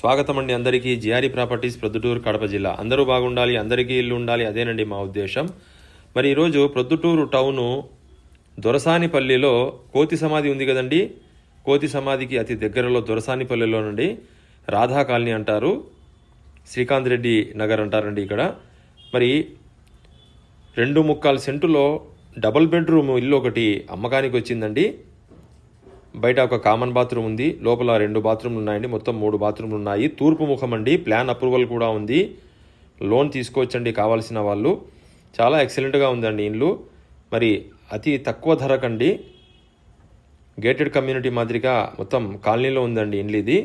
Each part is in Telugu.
స్వాగతం అండి అందరికీ. జిఆర్ఈ ప్రాపర్టీస్ ప్రొద్దుటూరు కడప జిల్లా. అందరూ బాగుండాలి అందరికీ ఇల్లు ఉండాలి అదేనండి మా ఉద్దేశం. మరి ఈరోజు ప్రొద్దుటూరు టౌను దొరసానిపల్లిలో కోతి సమాధి ఉంది కదండి. కోతి సమాధికి అతి దగ్గరలో దొరసానిపల్లిలోనండి. రాధా కాలనీ అంటారు. శ్రీకాంత్ రెడ్డి నగర్ అంటారండి ఇక్కడ. మరి రెండు ముక్కాలు సెంటులో డబుల్ బెడ్రూమ్ ఇల్లు ఒకటి అమ్మకానికి వచ్చిందండి. బయట ఒక కామన్ బాత్రూమ్ ఉంది లోపల రెండు బాత్రూమ్లు ఉన్నాయండి మొత్తం మూడు బాత్రూమ్లు ఉన్నాయి. తూర్పు ముఖం అండి ప్లాన్ అప్రూవల్ కూడా ఉంది. లోన్ తీసుకోవచ్చండి కావాల్సిన వాళ్ళు. చాలా ఎక్సలెంట్గా ఉందండి ఇల్లు. మరి అతి తక్కువ ధరకండి. గేటెడ్ కమ్యూనిటీ మాదిరిగా మొత్తం కాలనీలో ఉందండి ఇండ్లు ఇది.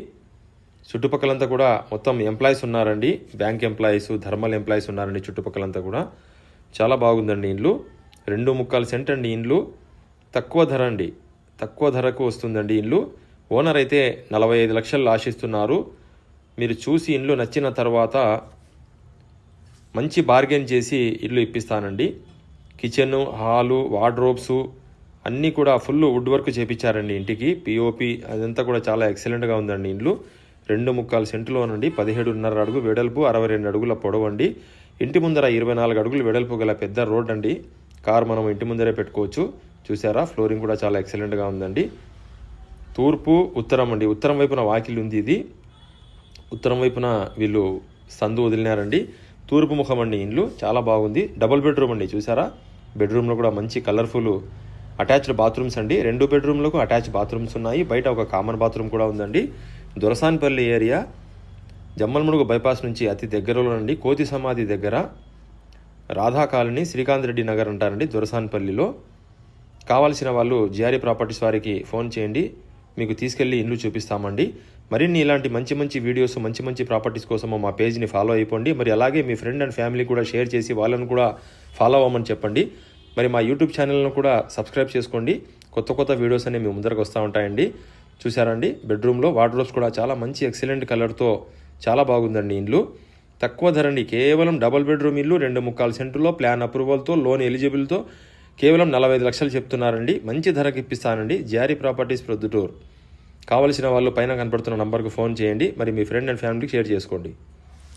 చుట్టుపక్కలంతా కూడా మొత్తం ఎంప్లాయీస్ ఉన్నారండి. బ్యాంక్ ఎంప్లాయీస్ థర్మల్ ఎంప్లాయీస్ ఉన్నారండి చుట్టుపక్కలంతా కూడా. చాలా బాగుందండి ఇండ్లు రెండు ముక్కాలు సెంట్ అండి ఇండ్లు తక్కువ ధర అండి. తక్కువ ధరకు వస్తుందండి ఇల్లు ఓనర్ అయితే నలభై ఐదు లక్షలు ఆశిస్తున్నారు. మీరు చూసి ఇండ్లు నచ్చిన తర్వాత మంచి బార్గెన్ చేసి ఇల్లు ఇప్పిస్తానండి. కిచెన్ హాలు వార్డ్రోబ్స్ అన్నీ కూడా ఫుల్ వుడ్ వర్క్ చేపించారండి ఇంటికి. పిఓపి అదంతా కూడా చాలా ఎక్సలెంట్గా ఉందండి ఇండ్లు. రెండు ముక్కాలు సెంటులోనండి పదిహేడున్నర అడుగు వెడల్పు అరవై రెండు అడుగుల పొడవు అండి ఇంటి ముందర ఇరవై నాలుగు అడుగులు వెడల్పు గల పెద్ద రోడ్ అండి కార్ మనం ఇంటి ముందరే పెట్టుకోవచ్చు. చూసారా? ఫ్లోరింగ్ కూడా చాలా ఎక్సలెంట్గా ఉందండి. తూర్పు ఉత్తరం అండి. ఉత్తరం వైపున వాకిలి ఉంది ఇది. ఉత్తరం వైపున వీళ్ళు సందు వదిలినారండి. తూర్పు ముఖం అండి ఇండ్లు. చాలా బాగుంది. డబుల్ బెడ్రూమ్ అండి. చూసారా? బెడ్రూమ్లో కూడా మంచి కలర్ఫుల్ అటాచ్డ్ బాత్రూమ్స్ అండి. రెండు బెడ్రూమ్లకు అటాచ్ బాత్రూమ్స్ ఉన్నాయి. బయట ఒక కామన్ బాత్రూమ్ కూడా ఉందండి. దొరసాన్పల్లి ఏరియా జమ్మల్మడుగు బైపాస్ నుంచి అతి దగ్గరలో అండి కోతి సమాధి దగ్గర రాధా కాలనీ శ్రీకాంత్ రెడ్డి నగర్ అంటారండి దొరసాన్పల్లిలో. కావాల్సిన వాళ్ళు జిఆర్ఏ ప్రాపర్టీస్ వారికి ఫోన్ చేయండి. మీకు తీసుకెళ్ళి ఇండ్లు చూపిస్తామండి. మరిన్ని ఇలాంటి మంచి మంచి వీడియోస్ మంచి మంచి ప్రాపర్టీస్ కోసము మా పేజ్ని ఫాలో అయిపోండి. మరి అలాగే మీ ఫ్రెండ్ అండ్ ఫ్యామిలీ కూడా షేర్ చేసి వాళ్ళని కూడా ఫాలో అవ్వమని చెప్పండి. మరి మా యూట్యూబ్ ఛానల్ను కూడా సబ్స్క్రైబ్ చేసుకోండి. కొత్త కొత్త వీడియోస్ అనేవి మీ ముందరకు వస్తూ ఉంటాయండి. చూసారండి బెడ్రూమ్లో వార్డ్రోబ్స్ కూడా చాలా మంచి ఎక్సలెంట్ కలర్తో చాలా బాగుందండి ఇండ్లు తక్కువ ధరండి కేవలం డబల్ బెడ్రూమ్ ఇల్లు రెండు ముక్కాలు సెంటులో ప్లాన్ అప్రూవల్తో లోన్ ఎలిజిబుల్తో కేవలం నలభై ఐదు లక్షలు చెప్తున్నారండి. మంచి ధరకి ఇప్పిస్తానండి. జారీ ప్రాపర్టీస్ ప్రొద్దుటూర్. కావలసిన వాళ్ళు పైన కనపడుతున్న నంబర్కు ఫోన్ చేయండి. మరి మీ ఫ్రెండ్ అండ్ ఫ్యామిలీకి షేర్ చేసుకోండి.